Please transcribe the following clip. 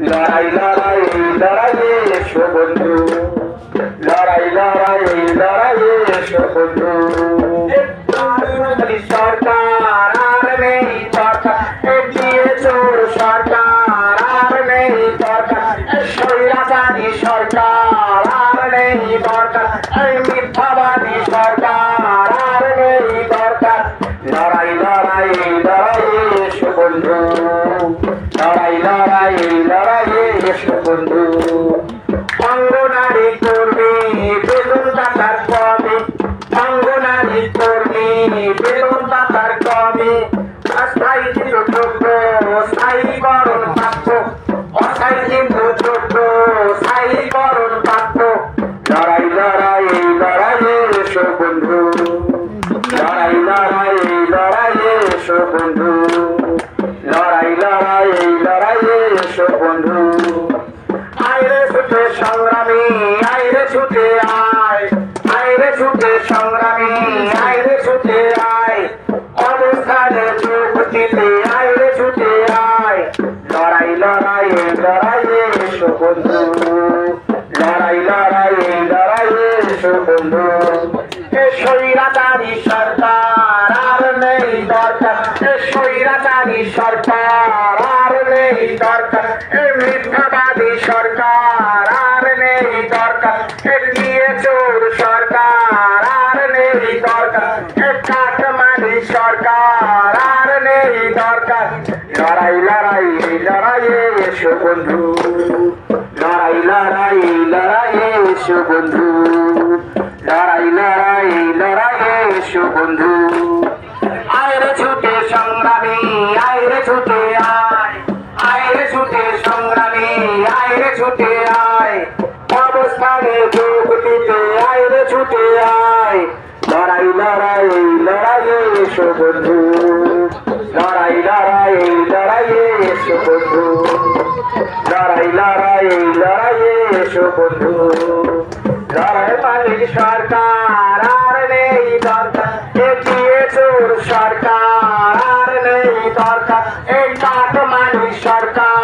লড়াই লড়াই, লড়াইয়ে এসো বন্ধু। লড়াই লড়াই, লড়াইয়ে এসো বন্ধু। সরকার, আর নেই সরকার এগিয়ে চোর সরকার, আর নেই সরকার স্বৈরাচারী সরকার, আর নেই দরকার। মিথ্যাবাদী সরকার, আর নেই দরকার। লড়াই লড়াই লড়াই এসো বন্ধু। বন্ধু। লড়াই লড়াই লড়াই এসো বন্ধু। আইরে ছুটে সংগ্রামী, আইরে ছুটে আয়। আইরে ছুটে সংগ্রামী, আইরে ছুটে আয়। অবস্থানে চোখ দিতে আইরে ছুটে আয়। লড়াই লড়াই লড়াই এসো বন্ধু। লড়াই লড়াই লড়াই এসো বন্ধু। এ স্বৈরাচারী সরকার। স্বৈরাচারী সরকার, আর নেই দরকার। এ মিথ্যাবাদী সরকার, আর নেই দরকার। এ দিয়ে চোর সরকার, আর নেই দরকার। এ কাঠমারি সরকার, আর নেই দরকার। লড়াই লড়াই লড়াই, এসো বন্ধু। লড়াই লড়াই লড়াই, এসো বন্ধু। লড়াই লড়াই লড়াই, এসো বন্ধু। আয়রে ছুটে সংগ্রামী এসো বন্ধু। লড়াই লড়াই লড়াইয়ে এসো বন্ধু। লড়াই লড়াই লড়াইয়ে এসো বন্ধু। লড়াই মালিক সরকার, আর নেই দরকার। এগিয়ে দরকার। এই সরকার।